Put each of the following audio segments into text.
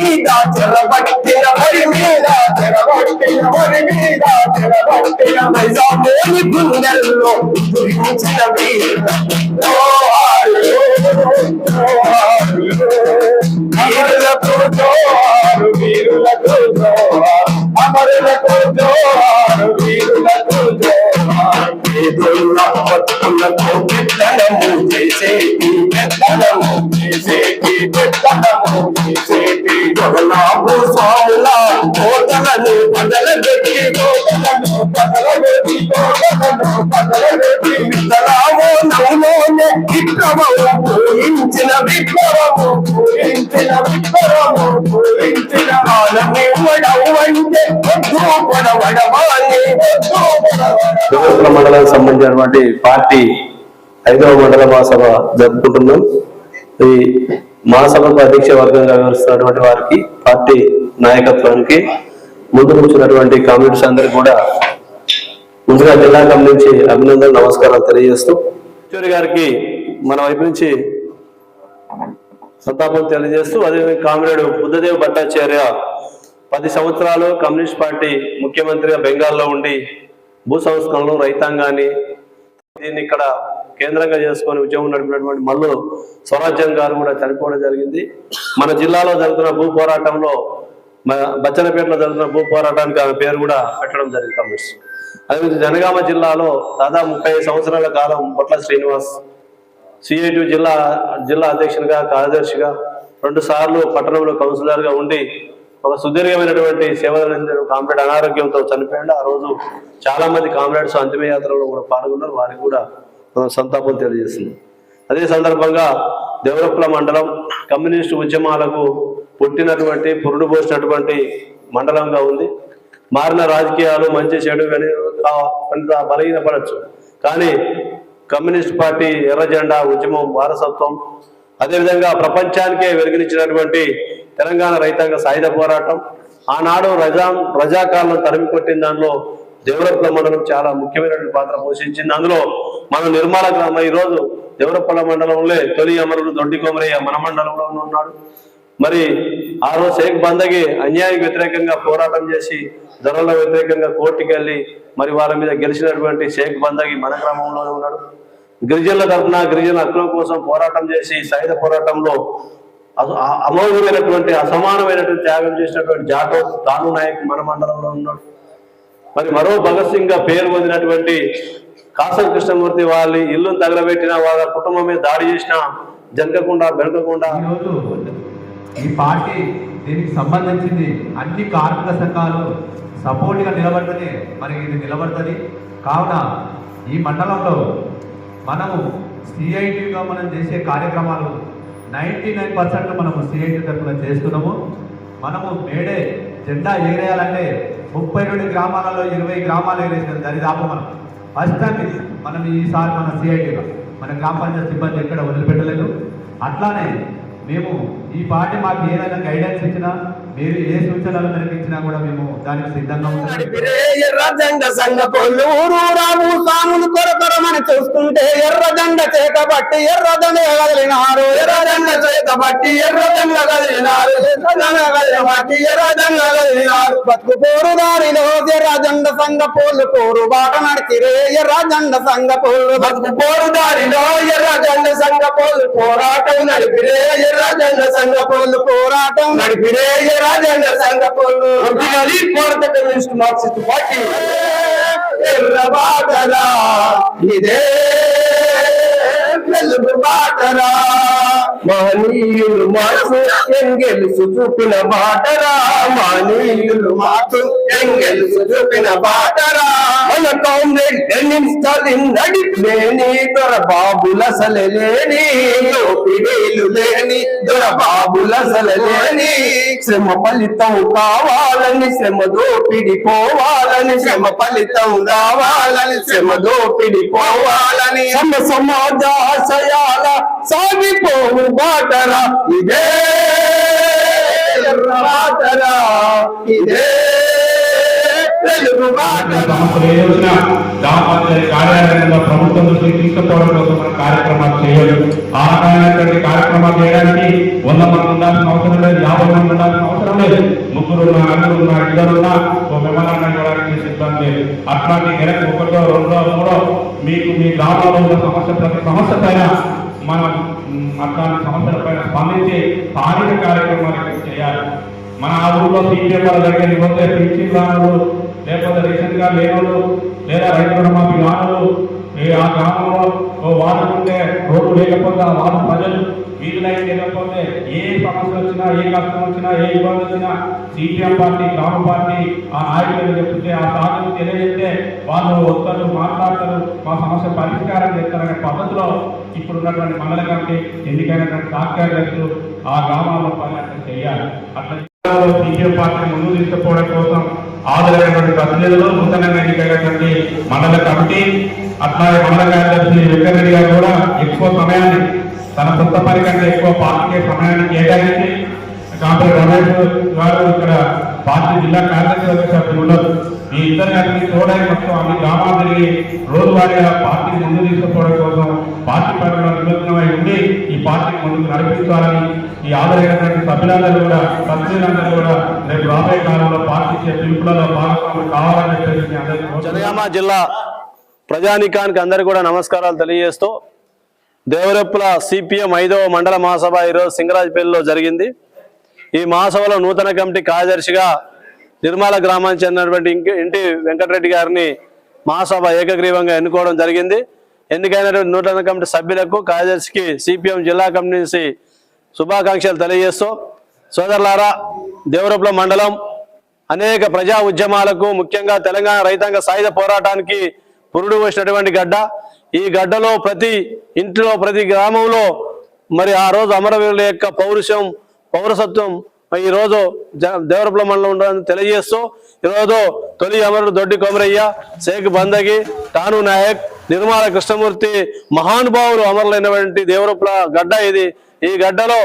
మీద చెరబట్టిన ఒరి మీద చెరబట్టిన ఒరి మీద చెరబట్టిన నైజామోని గుండెల్లో గురించిన వీర జోహారు, జోహారు. వీరులకు జోహారు, అమరులకు జోహారు, వీరులకు జోహారు. చేసేటి జగన్నాథు స్వాముల కోటలను బదలబెట్టి కోటలను బదలబెట్టి కోటలను బదలబెట్టి నవ్వులోనే విప్లవము పూరించిన విప్లవము పూరించిన విప్లవము పూరించిన అంటే వద్దు పొడవడమాని మండలానికి సంబంధించినటువంటి పార్టీ ఐదవ మండల మహాసభ జరుపుకుంటున్నాం. ఈ మహాసభకు అధ్యక్ష వర్గంగా వ్యవహరిస్తున్నటువంటి వారికి పార్టీ నాయకత్వానికి ముందు కూర్చున్నటువంటి కామ్రేడ్స్ అందరికి కూడా ముందుగా జిల్లా కమిటీ నుంచి అభినందనలు నమస్కారాలు తెలియజేస్తూ కిషోర్ గారికి మన వైపు నుంచి సంతాపం తెలియజేస్తూ అదే కామ్రేడ్ బుద్ధదేవ్ భట్టాచార్య పది సంవత్సరాలు కమ్యూనిస్ట్ పార్టీ ముఖ్యమంత్రిగా బెంగాల్లో ఉండి భూ సంస్కరణలు రైతాంగాన్ని దీన్ని ఇక్కడ కేంద్రంగా చేసుకొని ఉద్యమం నడిపినటువంటి మల్లు స్వరాజ్యం గారు కూడా చనిపోవడం జరిగింది. మన జిల్లాలో జరుగుతున్న భూ పోరాటంలో బచ్చనపేటలో జరుగుతున్న భూ పోరాటానికి ఆమె పేరు కూడా పెట్టడం జరిగింది కమ్యూనిస్ట్ అదేవిధంగా జనగామ జిల్లాలో దాదాపు ముప్పై సంవత్సరాల కాలం బొట్ల శ్రీనివాస్ సిఐటి జిల్లా జిల్లా అధ్యక్షునిగా కార్యదర్శిగా రెండు సార్లు పట్టణంలో కౌన్సిలర్గా ఉండి ఒక సుదీర్ఘమైనటువంటి సేవలు అందించిన కామ్రేడ్ అనారోగ్యంతో చనిపోయాడు. ఆ రోజు చాలా మంది కామ్రేడ్స్ అంతిమయాత్రలో కూడా పాల్గొన్నారు. వారికి కూడా సంతాపం తెలియజేసింది అదే సందర్భంగా దేవరప్ల మండలం కమ్యూనిస్టు ఉద్యమాలకు పుట్టినటువంటి పురుడు పోసినటువంటి మండలంగా ఉంది. మారిన రాజకీయాలు మంచి చెడు అని బలహీనపడచ్చు. కానీ కమ్యూనిస్ట్ పార్టీ ఎర్ర జెండా ఉద్యమం వారసత్వం అదేవిధంగా ప్రపంచానికే వెలుగునిచ్చినటువంటి తెలంగాణ రైతాంగ సాయుధ పోరాటం ఆనాడు రజా రజాకాలను తరిమి కొట్టిన దానిలో దేవరపల్ల మండలం చాలా ముఖ్యమైనటువంటి పాత్ర పోషించింది. అందులో మన నిర్మాణ గ్రామం ఈ రోజు దేవరపల్ల మండలంలో తొలి అమరుడు దొడ్డి కొమరయ్య మన మండలంలో ఉన్నాడు. మరి ఆ రోజు షేక్ బందగి అన్యాయానికి వ్యతిరేకంగా పోరాటం చేసి ధరల వ్యతిరేకంగా కోర్టుకి వెళ్ళి మరి వాళ్ళ మీద గెలిచినటువంటి షేక్ బందగి మన గ్రామంలోనే ఉన్నాడు. గిరిజనుల తరఫున గిరిజన హక్కుల కోసం పోరాటం చేసి సాయుధ పోరాటంలో అమోఘమైనటువంటి అసమానమైనటువంటి త్యాగం చేసినటువంటి జాటో తాను నాయక్ మన మండలంలో ఉన్నాడు. మరి మరో భగత్ సింగ్గా పేరు పొందినటువంటి కాసం కృష్ణమూర్తి వాళ్ళ ఇల్లును తగలబెట్టిన వాళ్ళ కుటుంబం మీద దాడి చేసిన జనకకుండా బెనకకుండా. ఈ పార్టీ దీనికి సంబంధించింది అన్ని కార్మిక సంఘాలు సపోర్ట్గా నిలబడుతుంది మరి ఇది నిలబడుతుంది. కావున ఈ మండలంలో మనము సిఐటిగా మనం చేసే కార్యక్రమాలు నైంటీ నైన్ పర్సెంట్ మనము సిఐటి తరఫున చేస్తున్నాము. మనము మేడే జెండా ఎగరేయాలంటే ముప్పై రెండు గ్రామాలలో ఇరవై గ్రామాలు ఎగరేసిన దరిదాపు మనం. ఫస్ట్ టైం ఇది. మనం ఈసారి మన సిఐటీలో మన గ్రామ పంచాయత్ సిబ్బంది ఎక్కడ వదిలిపెట్టలేదు. అట్లానే మేము ఈ పార్టీ మాకు ఏదైనా గైడెన్స్ ఇచ్చినా మీరు ఏ సూచనలు మనకి ఇచ్చినా కూడా మేము దానికి సిద్ధంగా ఉంటాం ఎర్ర ఎర్రజెండ సంఘ పొల్లు రాము సాములు చూస్తుంటే ఎర్ర చేత బట్టి ఎర్రదండ కదిలినారు ఎర్రదండ చేత బట్టి ఎర్రజెండ కదిలినారు ఎర్రజెండ ఎర్రదండ బట్టి కదిలినారు బతుకు పోరు దారిలో ఎర్రదండ సంగ పోలు పోరు బాట నడిచిరే ఎర్రదండ సంగ పోలు. బతుకు పోరు దారిలో ఎర్రదండ సంగ పోలు. పోరాటం నడిపిరే ఎర్రదండ సంగ పోలు. పోరాటం నడిపిరే ఎర్రదండ సంగ పోలు. భారత కమ్యూనిస్ట్ మార్క్సిస్ట్ పార్టీ. ఎర్ర బాటలా ఇదే వెలుగు బాటరా మహనీయులు మాకు ఎంగెలుసు చూపిన బాటరా మహనీయులు మాకు ఎంగెలుసు చూపిన బాటరా మన కామ్రేడ్ లెనిన్ స్టాలిన్ నడిపేని దొర బాబుల సలలేని దోపిడీలు లేని దొర బాబుల సలలేని శ్రమ ఫలితం కావాలని శ్రమ దోపిడి పోవాలని శ్రమ ఫలితం రావాలని శ్రమ దోపిడి పోవాలని సమ సమాజ ఆశయాల సాగిపోవు బాటరా ఇదే ఎర్ర ఇదే తెలుగు బాట కార్యాలయంలో ప్రభుత్వం దృష్టికి తీసుకుపోవడం కోసం మనం కార్యక్రమాలు చేయాలి ఆ కార్యక్రమాలు చేయడానికి వంద మంది ఉండాల్సిన అవసరం లేదు యాభై మంది ఉండాల్సిన అవసరం లేదు ముగ్గురు నలుగురు ఇవ్వడానికి లేదు అట్లాంటి నెలకు ఒకటో రెండో మూడో మీకు మీ గ్రామంలో ఉన్న సమస్య ప్రతి సమస్య పైన మనం అట్లాంటి సమస్యల పైన స్పందించి స్థానిక కార్యక్రమాలు చేయాలి? మన ఆ ఊళ్ళో సీపీఎం వాళ్ళ దగ్గరికి పోతే పింఛన్ లేకపోతే రేషన్ కార్డు లేనులు లేదా రైతు రుణమాఫీ రానులు ఈ ఆ గ్రామంలో ఓ ఉంటే రోడ్డు లేకపోతే ఆ వార్డు ప్రజలు వీధి లైన్ లేకపోతే ఏ సమస్య వచ్చినా ఏ కష్టం వచ్చినా ఏ ఇబ్బంది వచ్చినా సిపిఎం పార్టీ గ్రామ పార్టీ ఆ నాయకులను చెప్తే ఆ సాధన తెలియజేస్తే వాళ్ళు వస్తారు మాట్లాడతారు మా సమస్య పరిష్కారం చేస్తారనే పద్ధతిలో ఇప్పుడు ఉన్నటువంటి మండల కమిటీ ఎన్నికైనటువంటి కార్యదర్శులు ఆ గ్రామాల్లో పని చేయాలి. అట్లా సిపిఎం పార్టీ ముందు తీసుకుపోవడం కోసం హాజరైనటువంటి ప్రతినిధులు నూతనంగా ఎన్నికైనటువంటి మండల కమిటీ అట్లాగే మండల కార్యదర్శి వెంకటరెడ్డి గారు కూడా ఎక్కువ సమయాన్ని తన సొంత పని కంటే ఎక్కువ పార్టీకే సమయాన్ని కేటాయించి కాంపల్లి రమేష్ గారు ఇక్కడ పార్టీ జిల్లా కార్యదర్శి సభ్యులు ఉన్నారు. ఈ ఇద్దరు కలిసి చూడడానికి మొత్తం అన్ని గ్రామాలు తిరిగి రోజువారీగా పార్టీని ముందు తీసుకుపోవడం కోసం పార్టీ పనుల్లో నిమగ్నమై ఉండి ఈ పార్టీని ముందుకు నడిపించాలని ఈ ఆదరైనటువంటి సభ్యులందరూ కూడా సభ్యులందరూ కూడా రేపు రాబోయే కాలంలో పార్టీ పిలుపులలో భాగస్వాములు కావాలని చెప్పేసి జనగామ జిల్లా ప్రజానికానికి అందరికీ కూడా నమస్కారాలు తెలియజేస్తూ దేవరెప్పుల సిపిఎం ఐదవ మండల మహాసభ ఈరోజు సింగరాజపల్లిలో జరిగింది. ఈ మహాసభలో నూతన కమిటీ కార్యదర్శిగా నిర్మల గ్రామానికి చెందినటువంటి ఇంటి వెంకటరెడ్డి గారిని మహాసభ ఏకగ్రీవంగా ఎన్నుకోవడం జరిగింది. ఎన్నికైనటువంటి నూతన కమిటీ సభ్యులకు కార్యదర్శికి సిపిఎం జిల్లా కమిటీ నుంచి శుభాకాంక్షలు తెలియజేస్తూ సోదరులారా దేవరపుల మండలం అనేక ప్రజా ఉద్యమాలకు ముఖ్యంగా తెలంగాణ రైతాంగ సాయుధ పోరాటానికి పురుడు పోసినటువంటి గడ్డ. ఈ గడ్డలో ప్రతి ఇంటిలో ప్రతి గ్రామంలో మరి ఆ రోజు అమరవీరుల యొక్క పౌరుషం పౌరసత్వం ఈరోజు ఈ రోజు జ- దేవరపుల మండలం ఉండాలని తెలియజేస్తూ ఈరోజు తొలి అమరుడు దొడ్డి కొమరయ్య షేక్ బందగి తాను నాయక్ నిర్మల కృష్ణమూర్తి మహానుభావులు అమరులైనటువంటి దేవరపుల గడ్డ ఇది. ఈ గడ్డలో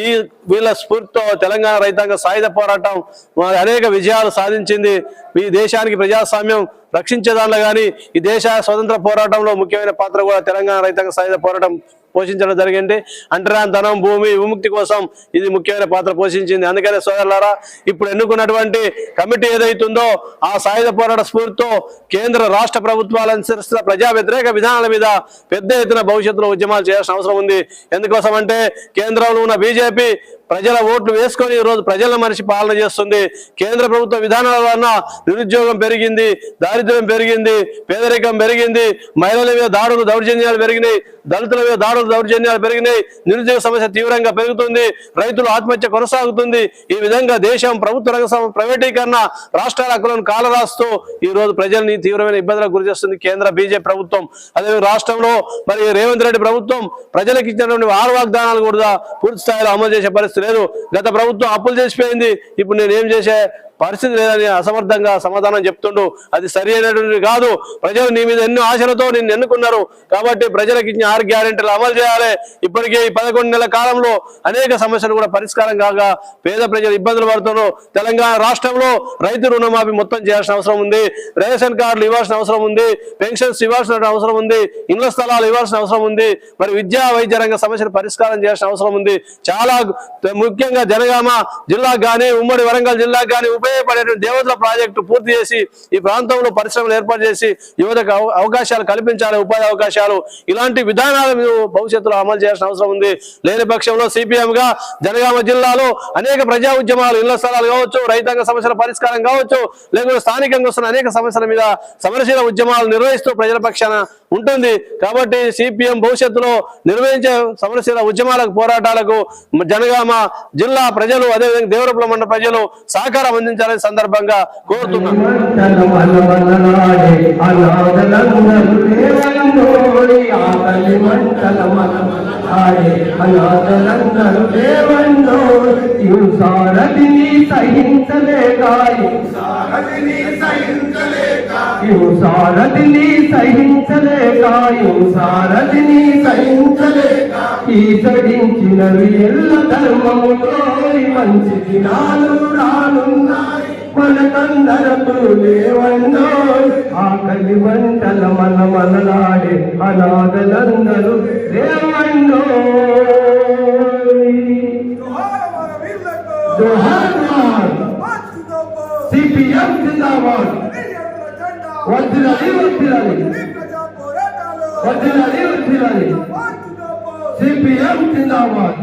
ఈ వీళ్ళ స్ఫూర్తితో తెలంగాణ రైతాంగ సాయుధ పోరాటం మరి అనేక విజయాలు సాధించింది. ఈ దేశానికి ప్రజాస్వామ్యం రక్షించే దానిలో కానీ ఈ దేశ స్వతంత్ర పోరాటంలో ముఖ్యమైన పాత్ర కూడా తెలంగాణ రైతాంగ సాయుధ పోరాటం పోషించడం జరిగింది. అంటరాంతనం భూమి విముక్తి కోసం ఇది ముఖ్యమైన పాత్ర పోషించింది. అందుకనే సోదరులారా ఇప్పుడు ఎన్నుకున్నటువంటి కమిటీ ఏదైతుందో ఆ సాయుధ పోరాట స్ఫూర్తితో కేంద్ర రాష్ట్ర ప్రభుత్వాలు అనుసరిస్తున్న ప్రజా వ్యతిరేక విధానాల మీద పెద్ద ఎత్తున భవిష్యత్తులో ఉద్యమాలు చేయాల్సిన అవసరం ఉంది. ఎందుకోసం అంటే కేంద్రంలో ఉన్న బీజేపీ ప్రజల ఓట్లు వేసుకొని ఈ రోజు ప్రజల మనిషి పాలన చేస్తుంది. కేంద్ర ప్రభుత్వ విధానాల వలన నిరుద్యోగం పెరిగింది దారిద్ర్యం పెరిగింది పేదరికం పెరిగింది మహిళల మీద దాడులు దౌర్జన్యాలు పెరిగినాయి దళితుల మీద దాడులు దౌర్జన్యాలు పెరిగినాయి నిరుద్యోగ సమస్య తీవ్రంగా పెరుగుతుంది రైతులు ఆత్మహత్య కొనసాగుతుంది. ఈ విధంగా దేశం ప్రభుత్వ రంగ ప్రైవేటీకరణ రాష్ట్రాల హక్కులను కాలరాస్తూ ఈ రోజు ప్రజల్ని తీవ్రమైన ఇబ్బందులకు గురి చేస్తుంది కేంద్ర బీజేపీ ప్రభుత్వం. అదే రాష్ట్రంలో మరి రేవంత్ రెడ్డి ప్రభుత్వం ప్రజలకు ఇచ్చినటువంటి ఆరు వాగ్దానాలు కూడా పూర్తి స్థాయిలో అమలు చేసే పరిస్థితి లేదు గత ప్రభుత్వం అప్పులు చేసిపోయింది. ఇప్పుడు నేను ఏం చేసే? పరిస్థితి లేదని అసమర్థంగా సమాధానం చెప్తుండు. అది సరి అయినటువంటి కాదు. ప్రజలు నీ మీద ఎన్నో ఆశలతో నిన్ను ఎన్నుకున్నారు. కాబట్టి ప్రజలకు ఇచ్చిన ఆరు గ్యారెంటీలు అమలు చేయాలి. ఇప్పటికే ఈ పదకొండు నెలల కాలంలో అనేక సమస్యలు కూడా పరిష్కారం కాగా పేద ప్రజలు ఇబ్బందులు పడుతున్నారు. తెలంగాణ రాష్ట్రంలో రైతు రుణమాఫీ మొత్తం చేయాల్సిన అవసరం ఉంది. రేషన్ కార్డులు ఇవ్వాల్సిన అవసరం ఉంది. పెన్షన్స్ ఇవ్వాల్సిన అవసరం ఉంది. ఇండ్ల స్థలాలు ఇవ్వాల్సిన అవసరం ఉంది. మరి విద్యా వైద్య రంగ సమస్యలు పరిష్కారం చేయాల్సిన అవసరం ఉంది. చాలా ముఖ్యంగా జనగామ జిల్లాకు కానీ ఉమ్మడి వరంగల్ జిల్లాకు కానీ ఉపయోగపడేటువంటి దేవతల ప్రాజెక్టు పూర్తి చేసి ఈ ప్రాంతంలో పరిశ్రమలు ఏర్పాటు చేసి యువతకు అవకాశాలు కల్పించాలి ఉపాధి అవకాశాలు ఇలాంటి విధానాలు మీరు భవిష్యత్తులో అమలు చేయాల్సిన అవసరం ఉంది. లేని పక్షంలో సిపిఎం గా జనగామ జిల్లాలో అనేక ప్రజా ఉద్యమాలు ఇళ్ళ స్థలాలు కావచ్చు రైతాంగ సమస్యల పరిష్కారం కావచ్చు లేకపోతే స్థానికంగా వస్తున్న అనేక సమస్యల మీద సమరశీల ఉద్యమాలు నిర్వహిస్తూ ప్రజల పక్షాన ఉంటుంది. కాబట్టి సిపిఎం భవిష్యత్తులో నిర్వహించే సమరశీల ఉద్యమాలకు పోరాటాలకు జనగామ జిల్లా ప్రజలు అదేవిధంగా దేవరపుల మండల ప్రజలు సహకారం అందించాలని సందర్భంగా కోరుతున్నాను అనాథలందరూ హింసారతిని సహించలేక హింసారతిని సహించలేక హింసారతిని సహించలేక ఈసడించినవి ఎల్ల ధర్మములో మంచి దినాలు రానున్నాయి. మనకందరకు లేవండో ఆకలి వంటల మన మనలాడే అనాథలందరూ జోహార్ సిపిఎం జిందాబాద్. వద్దులని వద్దులని వద్దులని వద్దులని సిపిఎం జిందాబాద్.